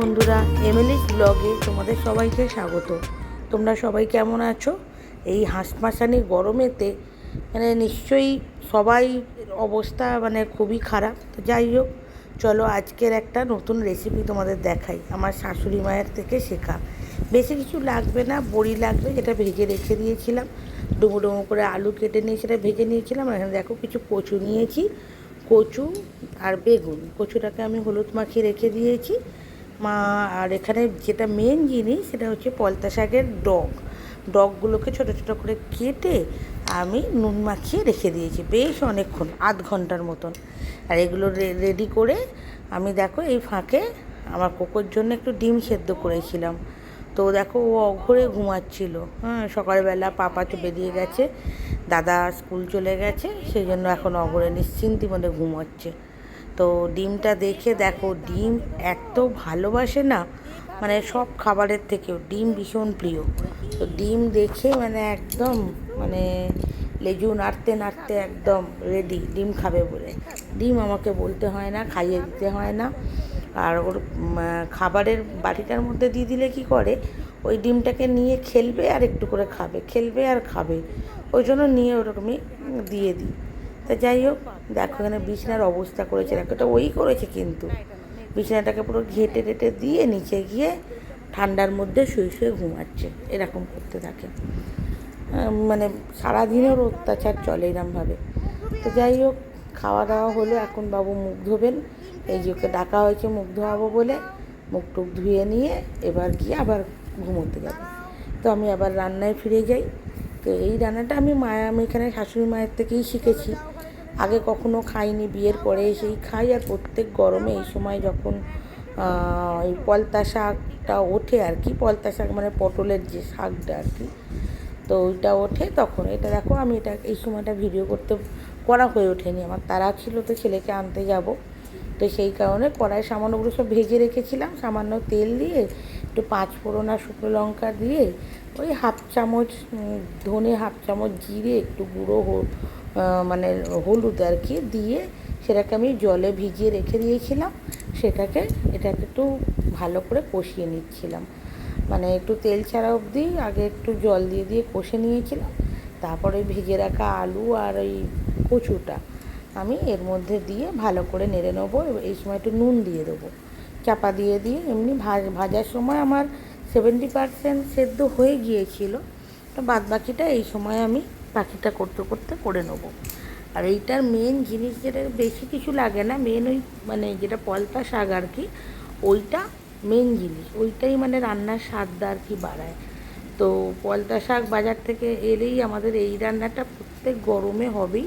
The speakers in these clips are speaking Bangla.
বন্ধুরা, এমএলএস ব্লগে তোমাদের সবাইকে স্বাগত। তোমরা সবাই কেমন আছো? এই হাঁসমাসানি গরমেতে মানে নিশ্চয়ই সবাই অবস্থা মানে খুবই খারাপ। যাই হোক, চলো আজকের একটা নতুন রেসিপি তোমাদের দেখাই। আমার শাশুড়ি মায়ের থেকে শেখা। বেশি কিছু লাগবে না, বড়ি লাগবে, যেটা ভেজে রেখে দিয়েছিলাম। ডুমো ডুমো করে আলু কেটে নিয়ে, সেটা ভেজে নিয়েছিলাম। এখানে দেখো কিছু কচু নিয়েছি। কচু আর বেগুন। কচুটাকে আমি হলুদ মাখিয়ে রেখে দিয়েছি। মা আর এখানে যেটা মেন জিনিস সেটা হচ্ছে পলতা শাকের ডগ। ডগগুলোকে ছোটো ছোটো করে কেটে আমি নুন মাখিয়ে রেখে দিয়েছি বেশ অনেকক্ষণ, আধ ঘণ্টার মতন। আর এগুলো রেডি করে আমি দেখো এই ফাঁকে আমার কোকোর জন্য একটু ডিম সেদ্ধ করেছিলাম। তো দেখো ও অঘরে ঘুমাচ্ছিল। হ্যাঁ সকালবেলা পাপা তো বেরিয়ে গেছে, দাদা স্কুল চলে গেছে, সেই জন্য এখন অঘরে নিশ্চিন্তি মনে ঘুমাচ্ছে। তো ডিমটা দেখে দেখো, ডিম এত ভালোবাসে না মানে সব খাবারের থেকেও, ডিম ভীষণ প্রিয়। তো ডিম দেখে মানে একদম মানে লেজু নাড়তে নাড়তে একদম রেডি ডিম খাবে বলে। ডিম আমাকে বলতে হয় না, খাইয়ে দিতে হয় না। আর ওর খাবারের বাটিটার মধ্যে দিয়ে দিলে কি করে, ওই ডিমটাকে নিয়ে খেলবে আর একটু করে খাবে, খেলবে আর খাবে। ওই জন্য নিয়ে ওরকমই দিয়ে দিই। তা যাই হোক, দেখো এখানে বিছনার অবস্থা করেছে, দেখো এটা ওই করেছে কিন্তু। বিছানাটাকে পুরো ঘেটে টেটে দিয়ে নিচে গিয়ে ঠান্ডার মধ্যে শুয়ে শুয়ে ঘুমাচ্ছে, এরকম করতে থাকে। মানে সারাদিন ওর অত্যাচার চলে এরমভাবে। তো যাই হোক, খাওয়া দাওয়া হলো, এখন বাবু মুখ ধোবেন। এই যে ওকে ডাকা হয়েছে মুখ ধোয়াবো বলে, মুখ টুক ধুয়ে নিয়ে এবার গিয়ে আবার ঘুমোতে যাবে। তো আমি আবার রান্নায় ফিরে যাই। তো এই রান্নাটা আমি মায়া আমি এখানে শাশুড়ি মায়ের থেকেই শিখেছি। আগে কখনো খাইনি, বিয়ের পরে এসেই খাই। আর প্রত্যেক গরমে এই সময় যখন এই পলতা শাকটা ওঠে আর কি, পলতা শাক মানে পটলের যে শাকটা আর কি, তো ওইটা ওঠে তখন। এটা দেখো, আমি এটা এই সময়টা ভিডিও করতে, করা হয়ে ওঠেনি। আমার তারা ছিল তো ছেলেকে আনতে যাব। তো সেই কারণে কড়াই সামান্যগুলো সব ভেজে রেখেছিলাম। সামান্য তেল দিয়ে, একটু পাঁচ ফোড়ন আর শুকনো লঙ্কা দিয়ে, ওই হাফ চামচ ধনে হাফ চামচ জিরে, একটু গুঁড়ো মানে হলুদ আর কি দিয়ে সেটাকে আমি জলে ভিজিয়ে রেখে দিয়েছিলাম। সেটাকে, এটাকে একটু ভালো করে কষিয়ে নিচ্ছিলাম। মানে একটু তেল ছাড়া অবধি আগে একটু জল দিয়ে দিয়ে কষে নিয়েছিলাম। তারপরে ভেজে রাখা আলু আর ওই কচুটা আমি এর মধ্যে দিয়ে ভালো করে নেড়ে নেব। এই সময় একটু নুন দিয়ে দেবো। চাপা দিয়ে দিয়ে এমনি ভাজ, ভাজার সময় আমার সেভেন্টি পারসেন্ট সেদ্ধ হয়ে গিয়েছিল। তো বাদ বাকিটা এই সময় আমি বাকিটা করতে করতে করে নেব। আর এইটার মেন জিনিস যেটা বেশি কিছু লাগে না মেন ওই মানে যেটা পলতা শাক আর কি, ওইটা মেন জিনিস। ওইটাই মানে রান্নার স্বাদটা আর কি বাড়ায়। তো পলতা শাক বাজার থেকে এলেই আমাদের এই রান্নাটা প্রত্যেক গরমে হবেই।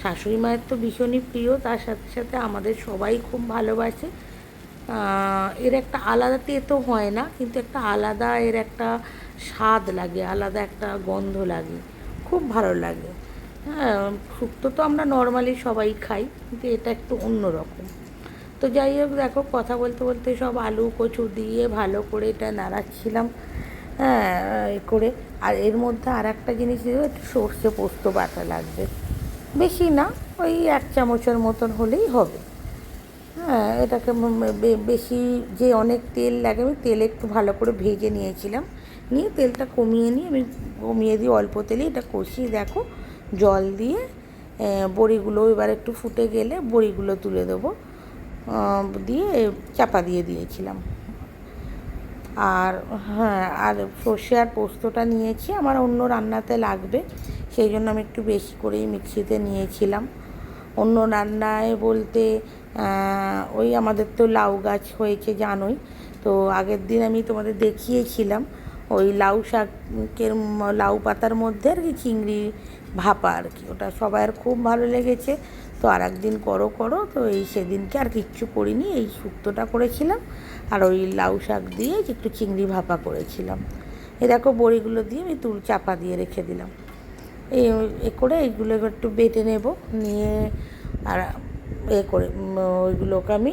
শাশুড়ি মায়ের তো ভীষণই প্রিয়, তার সাথে সাথে আমাদের সবাই খুব ভালোবাসে। এর একটা আলাদা তেতো হয় না, কিন্তু একটা আলাদা এর একটা স্বাদ লাগে, আলাদা একটা গন্ধ লাগে। খুব ভালো লাগে। হ্যাঁ শুক্তো তো আমরা নর্মালি সবাই খাই, কিন্তু এটা একটু অন্যরকম তো যাই হোক, দেখো, কথা বলতে বলতে সব আলু, কচু দিয়ে ভালো করে এটা নাড়াচ্ছিলাম হ্যাঁ করে। আর এর মধ্যে আর একটা জিনিস দেবো একটু সর্ষে পোস্ত বাটা লাগবে। বেশি না, ওই এক চামচের মতন হলেই হবে। হ্যাঁ এটাকে বেশি যে অনেক তেল লাগে, আমি তেল একটু ভালো করে ভেজে নিয়েছিলাম। নিয়ে তেলটা কমিয়ে নিয়ে আমি কমিয়ে দিয়ে অল্প তেলে, এটা কষিয়ে দেখো, জল দিয়ে বড়িগুলো এবার একটু ফুটে গেলে বড়িগুলো তুলে দেবো। দিয়ে চাপা দিয়ে দিয়েছিলাম। আর হ্যাঁ আর সর্ষে আর পোস্তটা নিয়েছি, আমার অন্য রান্নাতে লাগবে, সেই জন্য আমি একটু বেশি করেই মিক্সিতে নিয়েছিলাম। অন্য রান্নায় বলতে ওই আমাদের তো লাউ গাছ হয়েছে জানোই। তো আগের দিন আমি তোমাদের দেখিয়েছিলাম ওই লাউ শাকের লাউ পাতার মধ্যে আর কি চিংড়ি ভাপা আর কি। ওটা সবার খুব ভালো লেগেছে। তো আর একদিন করো করো। তো এই সেদিনকে আর কিচ্ছু করিনি, এই শুক্তোটা করেছিলাম। আর ওই লাউ শাক দিয়ে একটু চিংড়ি ভাপা করেছিলাম। এ দেখো বড়িগুলো দিয়ে আমি তুল চাপা দিয়ে রেখে দিলাম। এ করে এইগুলো একটু বেটে নেব। নিয়ে আর এ করে ওইগুলোকে আমি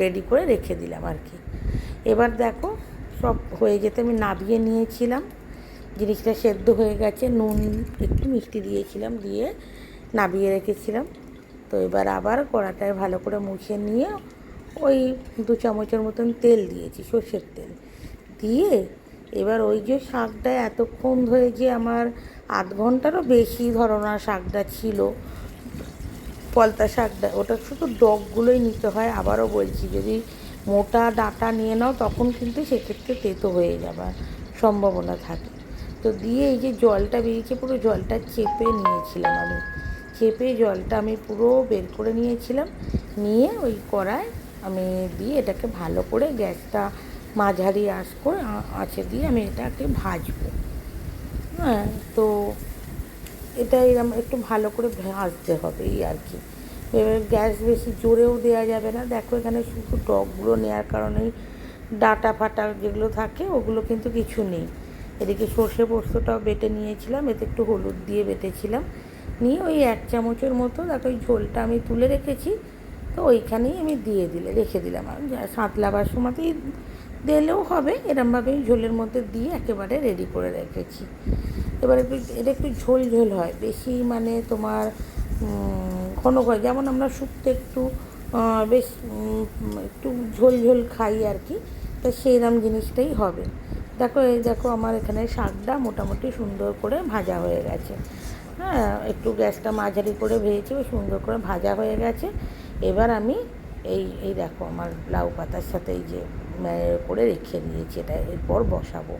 রেডি করে রেখে দিলাম আর কি। এবার দেখো, সব হয়ে যেতে আমি নাবিয়ে নিয়েছিলাম। জিনিসটা সেদ্ধ হয়ে গেছে, নুন একটু মিষ্টি দিয়েছিলাম, দিয়ে নাবিয়ে রেখেছিলাম। তো এবার আবার কড়াটায় ভালো করে মুছে নিয়ে ওই দু চামচের মতন তেল দিয়েছি, সর্ষের তেল। দিয়ে এবার ওই যে শাকটা এতক্ষণ ধরে যে আমার আধ ঘন্টারও বেশি ধরো না শাকটা ছিল, পলতা শাকটা, ওটা শুধু ডগগুলোই নিতে হয়, আবারও বলছি যদি মোটা ডাঁটা নিয়ে নাও তখন কিন্তু সেক্ষেত্রে তেতো হয়ে যাবার সম্ভাবনা থাকে। তো দিয়ে এই যে জলটা বেরিয়েছে, পুরো জলটা চেপে নিয়েছিলাম আমি। চেপে জলটা আমি পুরো বের করে নিয়েছিলাম, নিয়ে ওই কড়ায় আমি দিয়ে এটাকে ভালো করে গ্যাসটা মাঝারি আঁচ করে আঁচে দিয়ে আমি এটাকে ভাজবো। হ্যাঁ তো এটা এরকম একটু ভালো করে ভাজতে হবে এই আর কি। এবার গ্যাস বেশি জোরেও দেওয়া যাবে না। দেখো এখানে শুধু টকগুলো নেওয়ার কারণেই ডাটা ফাটা যেগুলো থাকে ওগুলো কিন্তু কিছু নেই। এদিকে সর্ষে পোস্তটাও বেটে নিয়েছিলাম, এতে একটু হলুদ দিয়ে বেটেছিলাম। নিয়ে ওই এক চামচের মতো, দেখো ওই ঝোলটা আমি তুলে রেখেছি, তো ওইখানেই আমি দিয়ে দিলে, রেখে দিলাম। আর সাঁতলাবার সময়তেই দিলেও হবে এরমভাবে ঝোলের মধ্যে দিয়ে একেবারে রেডি করে রেখেছি। এবার একটু, এটা একটু ঝোল ঝোল হয়, বেশি মানে তোমার ঘন হয় যেমন আমরা শুক্তো একটু বেশ একটু ঝোল ঝোল খাই আর কি, তো সেইরকম জিনিসটাই হবে। দেখো, এই দেখো আমার এখানে শাকটা মোটামুটি সুন্দর করে ভাজা হয়ে গেছে। হ্যাঁ একটু গ্যাসটা মাঝারি করে ভেজেছি সুন্দর করে ভাজা হয়ে গেছে। এবার আমি এই এই দেখো আমার লাউ পাতার সাথে এই যে করে রেখে দিয়েছি এটা, এরপর বসাবো।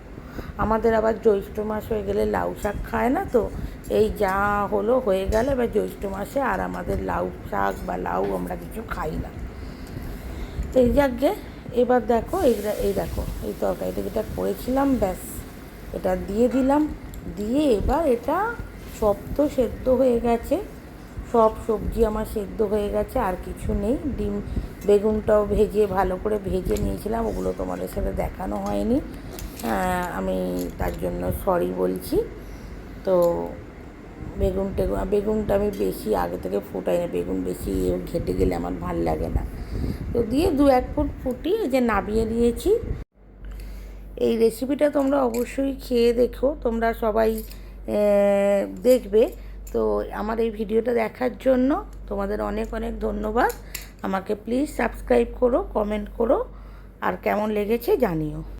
আমাদের আবার জ্যৈষ্ঠ মাস হয়ে গেলে লাউ শাক খায় না তো? এই যা হলো হয়ে গেল, এবার জ্যৈষ্ঠ মাসে আর আমাদের লাউ শাক বা লাউ আমরা কিছু খাই না। এই যাকে, এবার দেখো এই এই দেখো, এই তরকারিটা যেটা করেছিলাম, ব্যাস। এটা দিয়ে দিলাম, দিয়ে এবার এটা সব তো সেদ্ধ হয়ে গেছে। সব সবজি আমার সেদ্ধ হয়ে গেছে আর কিছু নেই। ডিম বেগুনটাও ভেজে ভালো করে ভেজে নিয়েছিলাম ওগুলো তোমাদের সাথে দেখানো হয়নি। আহ, আমি তার জন্য সরি বলছি। তো বেগুন টেগুন বেগুনটা আমি বেশি আগে থেকে ফুটাই না বেগুন বেশি ঘেটে গেলে আমার ভালো লাগে না। তো দিয়ে দু এক ফুট ফুটিয়ে যে নাবিয়ে দিয়েছি। এই রেসিপিটা তোমরা অবশ্যই খেয়ে দেখো তোমরা সবাই দেখবে। তো আমার এই ভিডিওটা দেখার জন্য তোমাদের অনেক অনেক ধন্যবাদ। আমাকে প্লিজ সাবস্ক্রাইব করো কমেন্ট করো, আর কেমন লেগেছে জানিও।